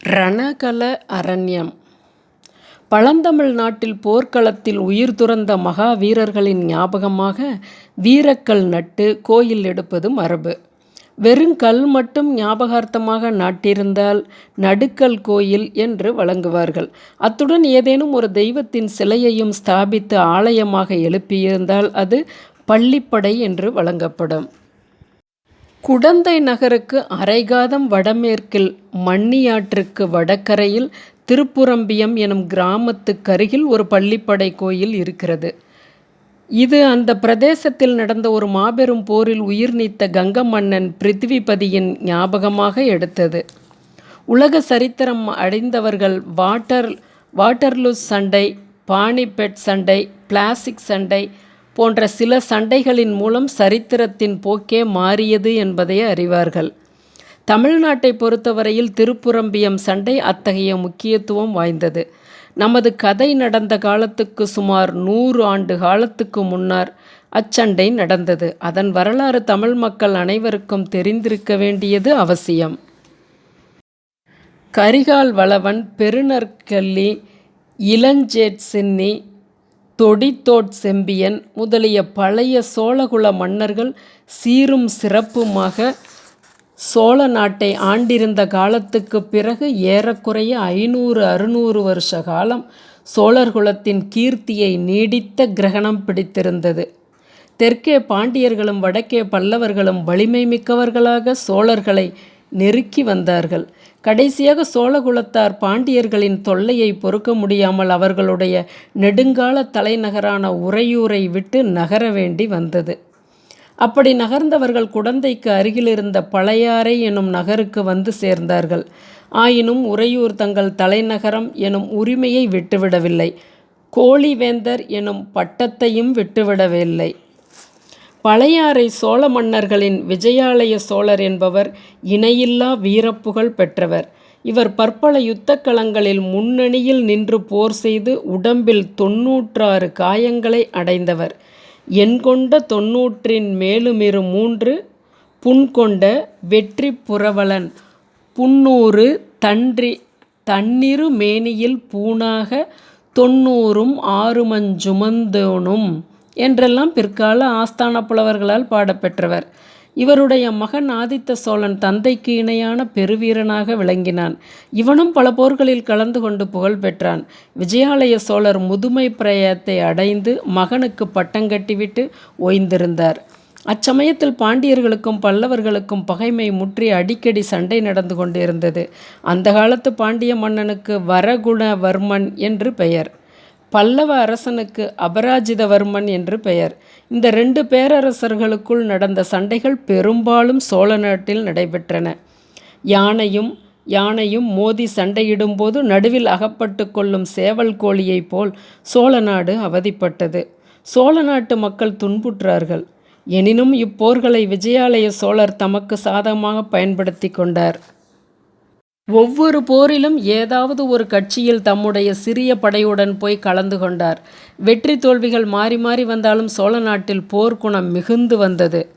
ரணகல அரண்யம் பழந்தமிழ் நாட்டில் போர்க்களத்தில் உயிர் துறந்த மகாவீரர்களின் ஞாபகமாக வீரக்கல் நட்டு கோயில் எடுப்பது மரபு. வெறும் கல் மட்டும் ஞாபகார்த்தமாக நாட்டிருந்தால் நடுக்கல் கோயில் என்று வழங்குவார்கள். அத்துடன் ஏதேனும் ஒரு தெய்வத்தின் சிலையையும் ஸ்தாபித்து ஆலயமாக எழுப்பியிருந்தால் அது பள்ளிப்படை என்று வழங்கப்படும். குடந்தை நகருக்கு அரைகாதம் வடமேற்கில் மண்ணியாற்றுக்கு வடகரையில் திருப்புரம்பியம் எனும் கிராமத்துக்கருகில் ஒரு பள்ளிப்படை கோயில் இருக்கிறது. இது அந்த பிரதேசத்தில் நடந்த ஒரு மாபெரும் போரில் உயிர் நீத்த கங்க மன்னன் பிருத்திவிபதியின் ஞாபகமாக எடுத்தது. உலக சரித்திரம் அடைந்தவர்கள் வாட்டர் வாட்டர்லூஸ் சண்டை பானிபெட் சண்டை பிளாஸ்டிக் சண்டை போன்ற சில சண்டைகளின் மூலம் சரித்திரத்தின் போக்கே மாறியது என்பதை அறிவார்கள். தமிழ்நாட்டைப் பொறுத்தவரையில் திருப்புரம்பியம் சண்டை அத்தகைய முக்கியத்துவம் வாய்ந்தது. நமது கதை நடந்த காலத்துக்கு சுமார் நூறு ஆண்டு காலத்துக்கு முன்னர் அச்சண்டை நடந்தது. அதன் வரலாறு தமிழ் மக்கள் அனைவருக்கும் தெரிந்திருக்க வேண்டியது அவசியம். கரிகால் வளவன் பெருநற்கல்லி இளஞ்சேட்சின்னி தொடித்தோட் செம்பியன் முதலிய பழைய சோழகுல மன்னர்கள் சீரும் சிறப்புமாக சோழ நாட்டை ஆண்டிருந்த காலத்துக்குப் பிறகு ஏறக்குறைய ஐநூறு அறுநூறு வருஷ காலம் சோழர்குலத்தின் கீர்த்தியை நீடித்த கிரகணம் பிடித்திருந்தது. தெற்கே பாண்டியர்களும் வடக்கே பல்லவர்களும் வலிமை மிக்கவர்களாக சோழர்களை நெருக்கி வந்தார்கள். கடைசியாக சோழகுலத்தார் பாண்டியர்களின் தொல்லையை பொறுக்க முடியாமல் அவர்களுடைய நெடுங்கால தலைநகரான உறையூரை விட்டு நகர வேண்டி வந்தது. அப்படி நகர்ந்தவர்கள் குடந்தைக்கு அருகிலிருந்த பழையாறை எனும் நகருக்கு வந்து சேர்ந்தார்கள். ஆயினும் உறையூர் தங்கள் தலைநகரம் எனும் உரிமையை விட்டுவிடவில்லை. கோழிவேந்தர் எனும் பட்டத்தையும் விட்டுவிடவில்லை. பழையாறை சோழ மன்னர்களின் விஜயாலய சோழர் என்பவர் இணையில்லா வீரப்புகழ் பெற்றவர். இவர் பற்பல யுத்தக்களங்களில் முன்னணியில் நின்று போர் செய்து உடம்பில் தொன்னூற்றாறு காயங்களை அடைந்தவர். எண்கொண்ட தொன்னூற்றின் மேலுமிரு மூன்று புண்கொண்ட வெற்றி புரவலன் தன்றி தன்னிரு மேனியில் பூணாக தொன்னூறும் ஆறுமஞ்சுமந்தோனும் என்றெல்லாம் பிற்கால ஆஸ்தான புலவர்களால் பாடப்பெற்றவர். இவருடைய மகன் ஆதித்த சோழன் தந்தைக்கு இணையான பெருவீரனாக விளங்கினான். இவனும் பல போர்களில் கலந்து கொண்டு புகழ் பெற்றான். விஜயாலய சோழர் முதுமை பிரயத்தை அடைந்து மகனுக்கு பட்டங்கட்டிவிட்டு ஓய்ந்திருந்தார். அச்சமயத்தில் பாண்டியர்களுக்கும் பல்லவர்களுக்கும் பகைமை முற்றி அடிக்கடி சண்டை நடந்து கொண்டிருந்தது. அந்த காலத்து பாண்டிய மன்னனுக்கு வரகுணவர்மன் என்று பெயர். பல்லவ அரசனுக்கு அபராஜிதவர்மன் என்று பெயர். இந்த ரெண்டு பேரரசர்களுக்குள் நடந்த சண்டைகள் பெரும்பாலும் சோழ நாட்டில் நடைபெற்றன. யானையும் யானையும் மோதி சண்டையிடும்போது நடுவில் அகப்பட்டு கொள்ளும் சேவல் கோழியைப் போல் சோழ நாடு அவதிப்பட்டது. சோழ நாட்டு மக்கள் துன்புற்றார்கள். எனினும் இப்போர்களை விஜயாலய சோழர் தமக்கு சாதகமாகப் பயன்படுத்திக் கொண்டார். ஒவ்வொரு போரிலும் ஏதாவது ஒரு கட்சியில் தம்முடைய சிறிய படையுடன் போய் கலந்து கொண்டார். வெற்றி தோல்விகள் மாறி மாறி வந்தாலும் சோழ நாட்டில் போர்க்குணம் மிகுந்து வந்தது.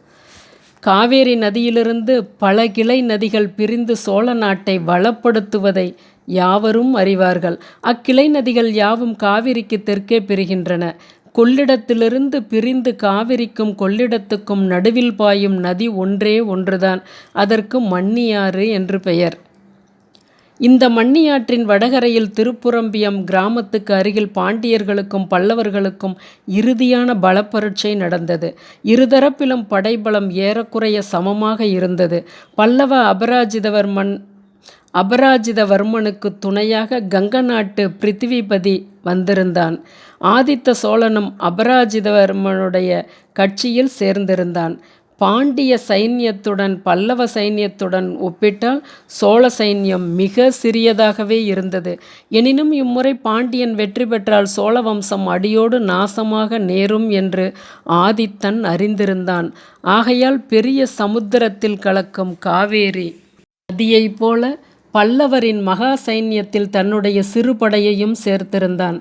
காவேரி நதியிலிருந்து பல கிளை நதிகள் பிரிந்து சோழ நாட்டை வளப்படுத்துவதை யாவரும் அறிவார்கள். அக்கிளை நதிகள் யாவும் காவிரிக்குத் தெற்கே பிரிகின்றன. கொள்ளிடத்திலிருந்து பிரிந்து காவிரிக்கும் கொள்ளிடத்துக்கும் நடுவில் பாயும் நதி ஒன்றே ஒன்றுதான். அதற்கு மன்னியாறு என்று பெயர். இந்த மண்ணியாற்றின் வடகரையில் திருப்புரம்பியம் கிராமத்துக்கு அருகில் பாண்டியர்களுக்கும் பல்லவர்களுக்கும் இறுதியான பலப்பரட்சை நடந்தது. இருதரப்பிலும் படைபலம் ஏறக்குறைய சமமாக இருந்தது. பல்லவ அபராஜிதவர்மனுக்குத் துணையாக கங்க நாட்டு பிருத்திவிபதி வந்திருந்தான். ஆதித்த சோழனும் அபராஜிதவர்மனுடைய கட்சியில் சேர்ந்திருந்தான். பாண்டிய சைன்யத்துடன் பல்லவ சைன்யத்துடன் ஒப்பிட்டால் சோழ சைன்யம் மிக சிறியதாகவே இருந்தது. எனினும் இம்முறை பாண்டியன் வெற்றி பெற்றால் சோழ வம்சம் அடியோடு நாசமாக நேரும் என்று ஆதித்தன் அறிந்திருந்தான். ஆகையால் பெரிய சமுத்திரத்தில் கலக்கும் காவேரி நதியைப் போல பல்லவரின் மகா சைன்யத்தில் தன்னுடைய சிறு படையையும் சேர்த்திருந்தான்.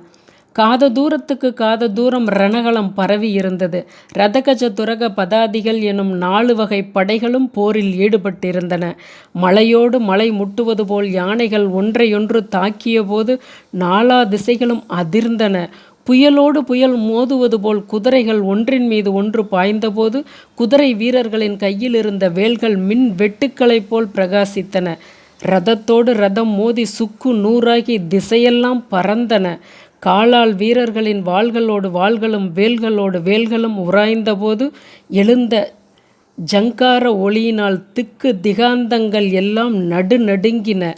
காத தூரத்துக்கு காத தூரம் ரணகளம் பரவி இருந்தது. ரதகஜ துரக பதாதிகள் எனும் நாலு வகை படைகளும் போரில் ஈடுபட்டிருந்தன. மலையோடு மலை முட்டுவது போல் யானைகள் ஒன்றையொன்று தாக்கிய போது நாலா திசைகளும் அதிர்ந்தன. புயலோடு புயல் மோதுவது போல் குதிரைகள் ஒன்றின் மீது ஒன்று பாய்ந்தபோது குதிரை வீரர்களின் கையில் இருந்த வேல்கள் மின் வெட்டுக்களைப் போல் பிரகாசித்தன. ரதத்தோடு ரதம் மோதி சுக்கு நூறாகி திசையெல்லாம் பறந்தன. காலால் வீரர்களின் வாள்களோடு வாள்களும் வேல்களோடு வேல்களும் உராய்ந்தபோது எழுந்த ஜங்கார ஒளியினால் திக்கு திகாந்தங்கள் எல்லாம் நடுநடுங்கின.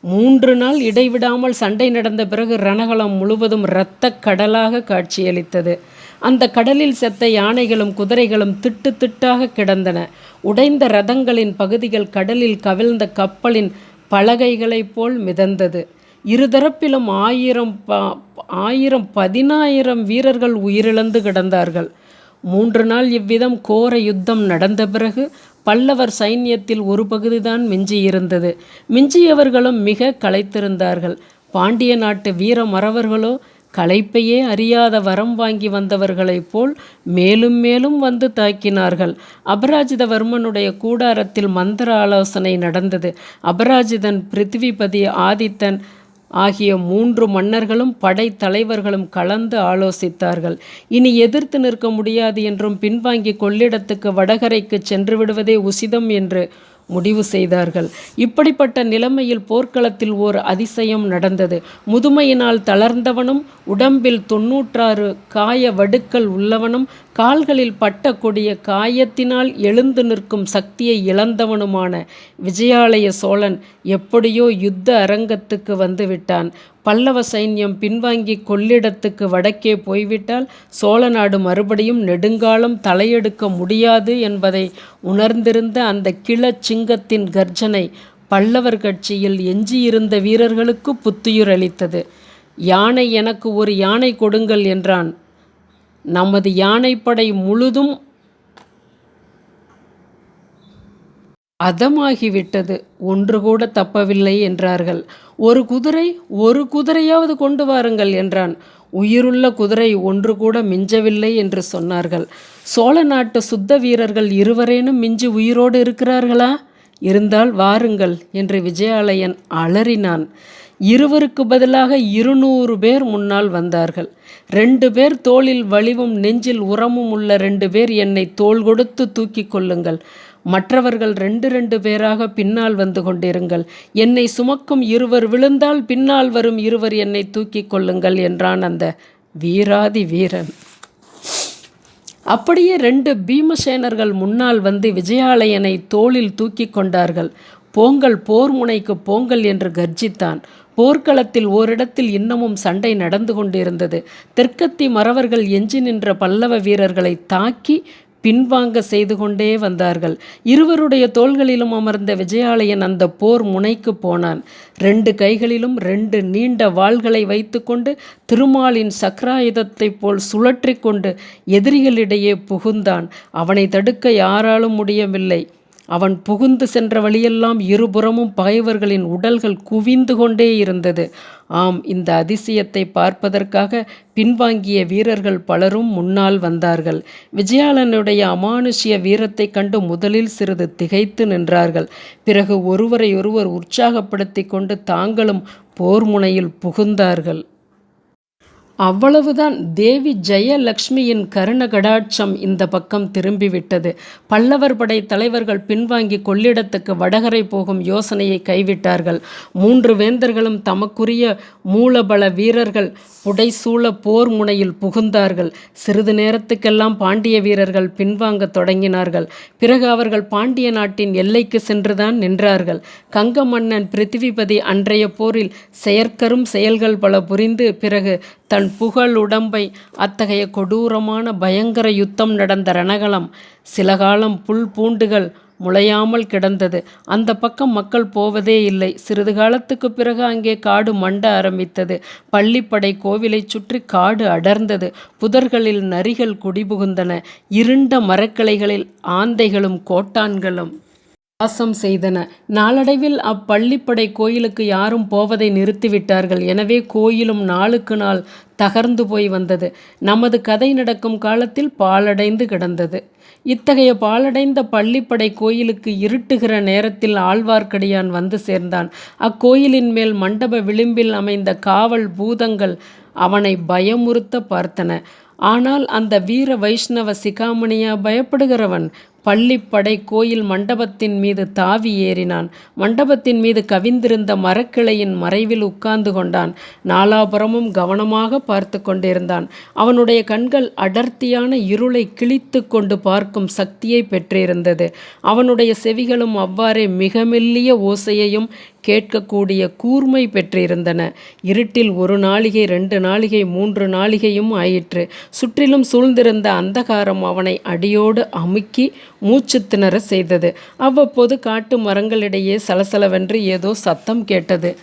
மூன்று நாள் இடைவிடாமல் சண்டை நடந்த பிறகு ரணகலம் முழுவதும் இரத்தக் கடலாக காட்சியளித்தது. அந்த கடலில் செத்த யானைகளும் குதிரைகளும் திட்டு திட்டாக கிடந்தன. உடைந்த ரதங்களின் பகுதிகள் கடலில் கவிழ்ந்த கப்பலின் பலகைகளைப் போல் மிதந்தது. இருதரப்பிலும் ஆயிரம் ப ஆயிரம் பதினாயிரம் வீரர்கள் உயிரிழந்து கிடந்தார்கள். மூன்று நாள் இவ்விதம் கோர யுத்தம் நடந்த பிறகு பல்லவர் சைன்யத்தில் ஒரு பகுதிதான் மிஞ்சியிருந்தது. மிஞ்சியவர்களும் மிக களைத்திருந்தார்கள். பாண்டிய நாட்டு வீர மறவர்களோ களைப்பையே அறியாத வரம் வாங்கி வந்தவர்களைப் போல் மேலும் மேலும் வந்து தாக்கினார்கள். அபராஜிதவர்மனுடைய கூடாரத்தில் மந்திர ஆலோசனை நடந்தது. அபராஜிதன் பிருத்திவிபதி ஆதித்தன் ஆகிய மூன்று மன்னர்களும் படைத்தலைவர்களும் கலந்து ஆலோசித்தார்கள். இனி எதிர்த்து நிற்க முடியாது என்றும் பின்வாங்கி கொள்ளிடத்துக்கு வடகரைக்கு சென்று விடுவதே உசிதம் என்று முடிவு செய்தார்கள். இப்படிப்பட்ட நிலைமையில் போர்க்களத்தில் ஓர் அதிசயம் நடந்தது. முதுமையினால் தளர்ந்தவனும் உடம்பில் தொன்னூற்றாறு காய வடுக்கள் உள்ளவனும் கால்களில் பட்ட கொடிய காயத்தினால் எழுந்து நிற்கும் சக்தியை இழந்தவனுமான விஜயாலய சோழன் எப்படியோ யுத்த அரங்கத்துக்கு வந்துவிட்டான் பல்லவ சைன்யம் பின்வாங்கி கொள்ளிடத்துக்கு வடக்கே போய்விட்டால் சோழ நாடு மறுபடியும் நெடுங்காலம் தலையெடுக்க முடியாது என்பதை உணர்ந்திருந்த அந்த கிளச்சிங்கத்தின் கர்ஜனை பல்லவர் கட்சியில் எஞ்சியிருந்த வீரர்களுக்கு புத்துயிர் அளித்தது. யானை எனக்கு ஒரு யானை கொடுங்கள் என்றான். நமது யானைப்படை முழுதும் அதமாகிவிட்டது. ஒன்று கூட தப்பவில்லை என்றார்கள். ஒரு குதிரை ஒரு குதிரையாவது கொண்டு வாருங்கள் என்றான். உயிருள்ள குதிரை ஒன்று கூட மிஞ்சவில்லை என்று சொன்னார்கள். சோழ நாட்டு சுத்த வீரர்கள் இருவரேனும் மிஞ்சி உயிரோடு இருக்கிறார்களா? இருந்தால் வாருங்கள் என்று விஜயாலயன் அலறினான். இருவருக்கு பதிலாக இருநூறு பேர் முன்னால் வந்தார்கள். ரெண்டு பேர் தோளில் வலிவும் நெஞ்சில் உரமும் உள்ள ரெண்டு பேர் என்னை தோள் கொடுத்து தூக்கி கொள்ளுங்கள் மற்றவர்கள் ரெண்டு ரெண்டு பேராக பின்னால் வந்து கொண்டிருங்கள். என்னை சுமக்கும் இருவர் விழுந்தால் பின்னால் வரும் இருவர் என்னை தூக்கி கொள்ளுங்கள் என்றான் அந்த வீராதி வீரன். அப்படியே ரெண்டு பீமசேனர்கள் முன்னால் வந்து விஜயாலயனை தோளில் தூக்கி கொண்டார்கள். போங்கள் போர் முனைக்கு போங்கள் என்று கர்ஜித்தான். போர்க்களத்தில் ஓரிடத்தில் இன்னமும் சண்டை நடந்து கொண்டிருந்தது. தெற்கத்தி மறவர்கள் எஞ்சி நின்ற பல்லவ வீரர்களை தாக்கி பின்வாங்க செய்து கொண்டே வந்தார்கள். இருவருடைய தோள்களிலும் அமர்ந்த விஜயாலயன் அந்த போர் முனைக்கு போனான். ரெண்டு கைகளிலும் ரெண்டு நீண்ட வாள்களை வைத்துக்கொண்டு திருமாலின் சக்கராயுதத்தைப் போல் சுழற்றி கொண்டு எதிரிகளிடையே புகுந்தான். அவனை தடுக்க யாராலும் முடியவில்லை. அவன் புகுந்து சென்ற வழியெல்லாம் இருபுறமும் பகைவர்களின் உடல்கள் குவிந்து கொண்டே இருந்தது. ஆம் இந்த அதிசயத்தை பார்ப்பதற்காக பின்வாங்கிய வீரர்கள் பலரும் முன்னால் வந்தார்கள். விஜயாலனுடைய அமானுஷ்ய வீரத்தைக் கண்டு முதலில் சிறிது திகைத்து நின்றார்கள். பிறகு ஒருவரையொருவர் உற்சாகப்படுத்தி கொண்டு தாங்களும் போர் முனையில் புகுந்தார்கள். அவ்வளவுதான். தேவி ஜெயலக்ஷ்மியின் கருண கடாட்சம் இந்த பக்கம் திரும்பிவிட்டது. பல்லவர் படை தலைவர்கள் பின்வாங்கி கொள்ளிடத்துக்கு வடகரை போகும் யோசனையை கைவிட்டார்கள். மூன்று வேந்தர்களும் தமக்குரிய மூலபல வீரர்கள் புடைசூழ போர் முனையில் புகுந்தார்கள். சிறிது நேரத்துக்கெல்லாம் பாண்டிய வீரர்கள் பின்வாங்க தொடங்கினார்கள். பிறகு அவர்கள் பாண்டிய நாட்டின் எல்லைக்கு சென்றுதான் நின்றார்கள். கங்க மன்னன் பிருத்திவிபதி அன்றைய போரில் செயற்கரும் செயல்கள் பல புரிந்து பிறகு தன் புகழ் உடம்பை அத்தகைய கொடூரமான பயங்கர யுத்தம் நடந்த ரணகலம் சில காலம் புல் பூண்டுகள் முளையாமல் கிடந்தது. அந்த பக்கம் மக்கள் போவதே இல்லை. சிறிது காலத்துக்கு பிறகு அங்கே காடு மண்ட ஆரம்பித்தது. பள்ளிப்படை கோவிலை சுற்றி காடு அடர்ந்தது. புதர்களில் நரிகள் குடிபுகுந்தன. இருண்ட மரக்கிளைகளில் ஆந்தைகளும் கோட்டான்களும். வாசம் செய்தன. நாளடைவில் அப்பள்ளிப்படை கோயிலுக்கு யாரும் போவதை நிறுத்திவிட்டார்கள். எனவே கோயிலும் நாளுக்கு நாள் தகர்ந்து போய் வந்தது. நமது கதை நடக்கும் காலத்தில் பாழடைந்து கிடந்தது. இத்தகைய பாழடைந்த பள்ளிப்படை கோயிலுக்கு இருட்டுகிற நேரத்தில் ஆழ்வார்க்கடியான் வந்து சேர்ந்தான். அக்கோயிலின் மேல் மண்டப விளிம்பில் அமைந்த காவல் பூதங்கள் அவனை பயமுறுத்த பார்த்தன. ஆனால் அந்த வீர வைஷ்ணவ சிகாமணியா பயப்படுகிறவன் பள்ளிப்படை கோயில் மண்டபத்தின் மீது தாவி ஏறினான். மண்டபத்தின் மீது கவிந்திருந்த மரக்கிளையின் மறைவில் உட்கார்ந்து கொண்டான். நாலாபுரமும் கவனமாக பார்த்து கொண்டிருந்தான். அவனுடைய கண்கள் அடர்த்தியான இருளை கிழித்து கொண்டு பார்க்கும் சக்தியை பெற்றிருந்தது. அவனுடைய செவிகளும் அவ்வாறே மிக மெல்லிய ஓசையையும் கேட்கக்கூடிய கூர்மை பெற்றிருந்தன. இருட்டில் ஒரு நாளிகை ரெண்டு நாளிகை மூன்று நாளிகையும் ஆயிற்று. சுற்றிலும் சூழ்ந்திருந்த அந்தகாரம் அவனை அடியோடு அமுக்கி மூச்சு திணற செய்தது. அவ்வப்போது காட்டு மரங்களிடையே சலசலவென்று ஏதோ சத்தம் கேட்டது.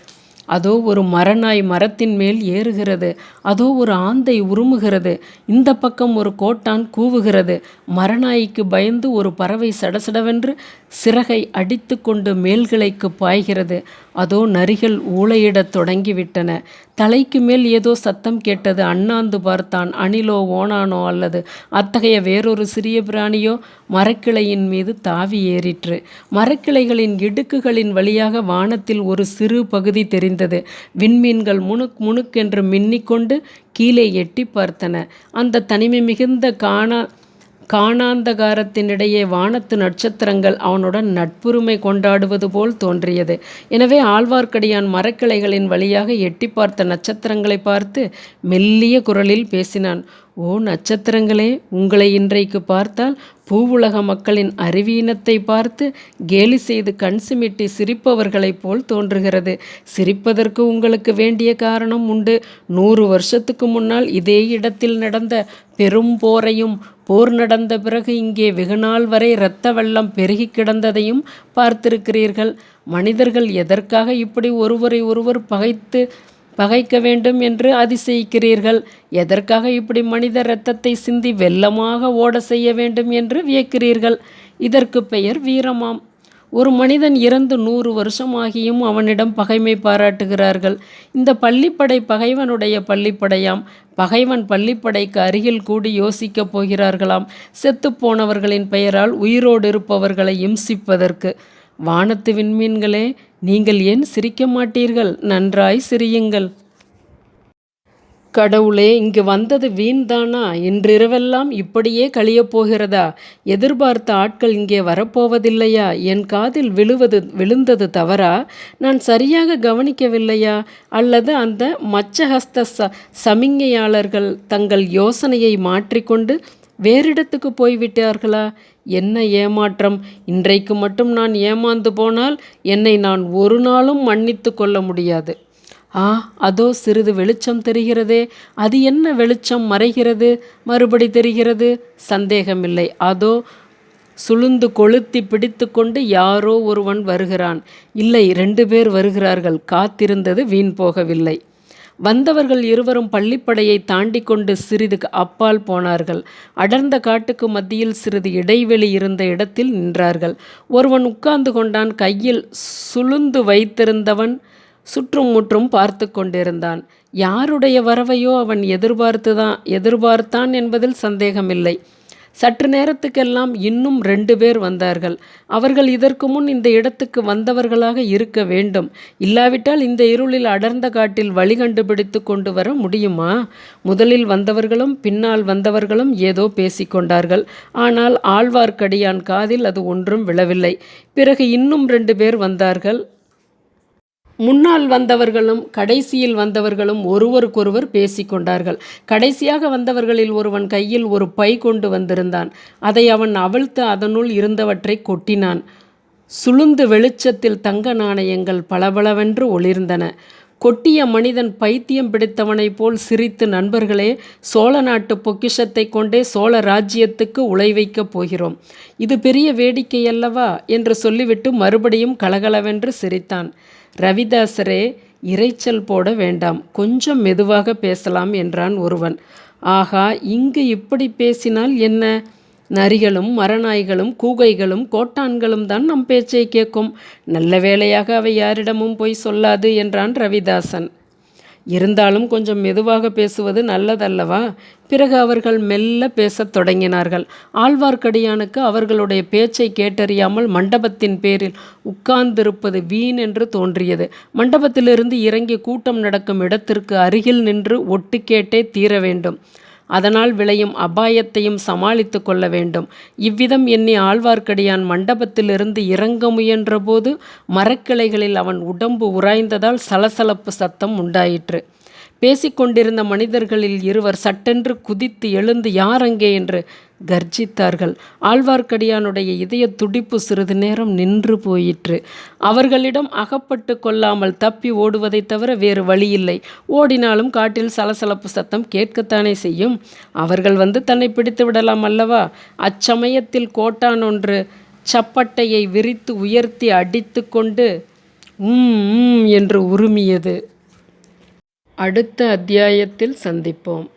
அதோ ஒரு மரநாய் மரத்தின் மேல் ஏறுகிறது. அதோ ஒரு ஆந்தை உருமுகிறது. இந்த பக்கம் ஒரு கோட்டான் கூவுகிறது. மரநாய்க்கு பயந்து ஒரு பறவை சடசடவென்று சிறகை அடித்து கொண்டு மேல்கிளைக்கு பாய்கிறது. அதோ நரிகள் ஊளையிடத் தொடங்கிவிட்டன. தலைக்கு மேல் ஏதோ சத்தம் கேட்டது. அண்ணாந்து பார்த்தான். அணிலோ ஓனானோ அல்லது அத்தகைய வேறொரு சிறிய பிராணியோ மரக்கிளையின் மீது தாவி ஏறிற்று. மரக்கிளைகளின் இடுக்குகளின் வழியாக வானத்தில் ஒரு சிறு பகுதி தெரிந்தது. விண்மீன்கள் முணுக் முணுக்கென்று மின்னிக்கொண்டு கீழே எட்டி பார்த்தன. அந்த தனிமை மிகுந்த காணா காணாந்தகாரத்தினிடையே வானத்து நட்சத்திரங்கள் அவனுடன் நட்புரிமை கொண்டாடுவது போல் தோன்றியது. எனவே ஆழ்வார்க்கடியான் மரக்கிளைகளின் வழியாக எட்டி பார்த்த நட்சத்திரங்களை பார்த்து மெல்லிய குரலில் பேசினான் ஓ நட்சத்திரங்களே உங்களை இன்றைக்கு பார்த்தால் பூவுலக மக்களின் அறிவீனத்தை பார்த்து கேலி செய்து கண் சிமிட்டி சிரிப்பவர்களைப் போல் தோன்றுகிறது. சிரிப்பதற்கு உங்களுக்கு வேண்டிய காரணம் உண்டு. நூறு வருஷத்துக்கு முன்னால் இதே இடத்தில் நடந்த பெரும் போரையும் போர் நடந்த பிறகு இங்கே வெகுநாள் வரை இரத்த வெள்ளம் பெருகி கிடந்ததையும் பார்த்திருக்கிறீர்கள். மனிதர்கள் எதற்காக இப்படி ஒருவரை ஒருவர் பகைத்து பகைக்க வேண்டும் என்று அதிசயிக்கிறீர்கள். எதற்காக இப்படி மனித இரத்தத்தை சிந்தி வெள்ளமாக ஓட செய்ய வேண்டும் என்று வியக்கிறீர்கள்? இதற்கு பெயர் வீரமாம். ஒரு மனிதன் இறந்து நூறு வருஷமாகியும் அவனிடம் பகைமை பாராட்டுகிறார்கள். இந்த பள்ளிப்படை பகைவனுடைய பள்ளிப்படையாம். பகைவன் பள்ளிப்படைக்கு அருகில் கூடி யோசிக்கப் போகிறார்களாம். செத்துப்போனவர்களின் பெயரால் உயிரோடு இருப்பவர்களை இம்சிப்பதற்கு. வானத்து விண்மீன்களே நீங்கள் ஏன் சிரிக்க மாட்டீர்கள் நன்றாய் சிரியுங்கள். கடவுளே இங்கு வந்தது வீண்தானா? இன்றிரவெல்லாம் இப்படியே கழியப் போகிறதா எதிர்பார்த்த ஆட்கள் இங்கே வரப்போவதில்லையா? என் காதில் விழுவது விழுந்தது தவறா? நான் சரியாக கவனிக்கவில்லையா? அல்லது அந்த மச்சஹஸ்த ச சமிஞையாளர்கள் தங்கள் யோசனையை மாற்றிக்கொண்டு வேறிடத்துக்கு போய்விட்டார்களா என்ன ஏமாற்றம்? இன்றைக்கு மட்டும் நான் ஏமாந்து போனால் என்னை நான் ஒரு நாளும் மன்னித்து கொள்ள முடியாது. ஆ அதோ சிறிது வெளிச்சம் தெரிகிறதே. அது என்ன வெளிச்சம் மறைகிறது? மறுபடி தெரிகிறது. சந்தேகமில்லை. அதோ சுளுந்து கொளுத்தி பிடித்து கொண்டு யாரோ ஒருவன் வருகிறான். இல்லை ரெண்டு பேர் வருகிறார்கள். காத்திருந்தது வீண் போகவில்லை. வந்தவர்கள் இருவரும் பள்ளிப்படையை தாண்டி கொண்டு சிறிது அப்பால் போனார்கள். அடர்ந்த காட்டுக்கு மத்தியில் சிறிது இடைவெளி இருந்த இடத்தில் நின்றார்கள். ஒருவன் உட்கார்ந்து கொண்டான். கையில் சுளுந்து வைத்திருந்தவன் சுற்றும் முற்றும் பார்த்து கொண்டிருந்தான். யாருடைய வரவையோ அவன் எதிர்பார்த்துதான் எதிர்பார்த்தான் என்பதில் சந்தேகமில்லை. சற்று நேரத்துக்கெல்லாம் இன்னும் ரெண்டு பேர் வந்தார்கள். அவர்கள் இதற்கு முன் இந்த இடத்துக்கு வந்தவர்களாக இருக்க வேண்டும். இல்லாவிட்டால் இந்த இருளில் அடர்ந்த காட்டில் வழி கண்டுபிடித்து கொண்டு வர முடியுமா? முதலில் வந்தவர்களும் பின்னால் வந்தவர்களும் ஏதோ பேசிக்கொண்டார்கள் ஆனால் ஆழ்வார்க்கடியான் காதில் அது ஒன்றும் விழவில்லை. பிறகு இன்னும் ரெண்டு பேர் வந்தார்கள். முன்னால் வந்தவர்களும் கடைசியில் வந்தவர்களும் ஒருவருக்கொருவர் பேசிக்கொண்டார்கள் கடைசியாக வந்தவர்களில் ஒருவன் கையில் ஒரு பை கொண்டு வந்திருந்தான். அதை அவன் அவிழ்த்து அதனுள் இருந்தவற்றை கொட்டினான். சுளுந்து வெளிச்சத்தில் தங்க நாணயங்கள் பளபளவென்று ஒளிர்ந்தன. கொட்டிய மனிதன் பைத்தியம் பிடித்தவனைப் போல் சிரித்து நண்பர்களே சோழ நாட்டு பொக்கிஷத்தை கொண்டே சோழ ராஜ்யத்துக்கு உழை வைக்கப் போகிறோம். இது பெரிய வேடிக்கையல்லவா? என்று சொல்லிவிட்டு மறுபடியும் கலகலவென்று சிரித்தான். ரவிதாசரே இரைச்சல் போட வேண்டாம். கொஞ்சம் மெதுவாக பேசலாம் என்றான் ஒருவன். ஆகா இங்கு இப்படி பேசினால் என்ன? நரிகளும் மரநாய்களும் கூகைகளும் கோட்டான்களும் தான் நம் பேச்சை கேட்கும். நல்ல வேளையாக அவை யாரிடமும் போய் சொல்லாது என்றான் ரவிதாசன். இருந்தாலும் கொஞ்சம் மெதுவாக பேசுவது நல்லதல்லவா? பிறகு அவர்கள் மெல்ல பேசத் தொடங்கினார்கள். ஆழ்வார்க்கடியானுக்கு அவர்களுடைய பேச்சை கேட்டறியாமல் மண்டபத்தின் பேரில் உட்கார்ந்திருப்பது வீண் என்று தோன்றியது. மண்டபத்திலிருந்து இறங்கி கூட்டம் நடக்கும் இடத்திற்கு அருகில் நின்று ஒட்டு கேட்டே தீர வேண்டும். அதனால் விளையும் அபாயத்தையும் சமாளித்து கொள்ள வேண்டும். இவ்விதம் எண்ணி ஆழ்வார்க்கடியான் மண்டபத்திலிருந்து இறங்க முயன்றபோது மரக்கிளைகளில் அவன் உடம்பு உராய்ந்ததால் சலசலப்பு சத்தம் உண்டாயிற்று. பேசிக்கொண்டிருந்த மனிதர்களில் இருவர் சட்டென்று குதித்து எழுந்து யார் அங்கே? என்று கர்ஜித்தார்கள். ஆழ்வார்க்கடியானுடைய இதய துடிப்பு சிறிது நேரம் நின்று போயிற்று. அவர்களிடம் அகப்பட்டு கொள்ளாமல் தப்பி ஓடுவதைத் தவிர வேறு வழியில்லை. ஓடினாலும் காட்டில் சலசலப்பு சத்தம் கேட்கத்தானே செய்யும். அவர்கள் வந்து தன்னை பிடித்து விடலாம் அல்லவா? அச்சமயத்தில் கோட்டான் ஒன்று சப்பட்டையை விரித்து உயர்த்தி அடித்து கொண்டு உம் உம் என்று உருமியது. அடுத்த அத்தியாயத்தில் சந்திப்போம்.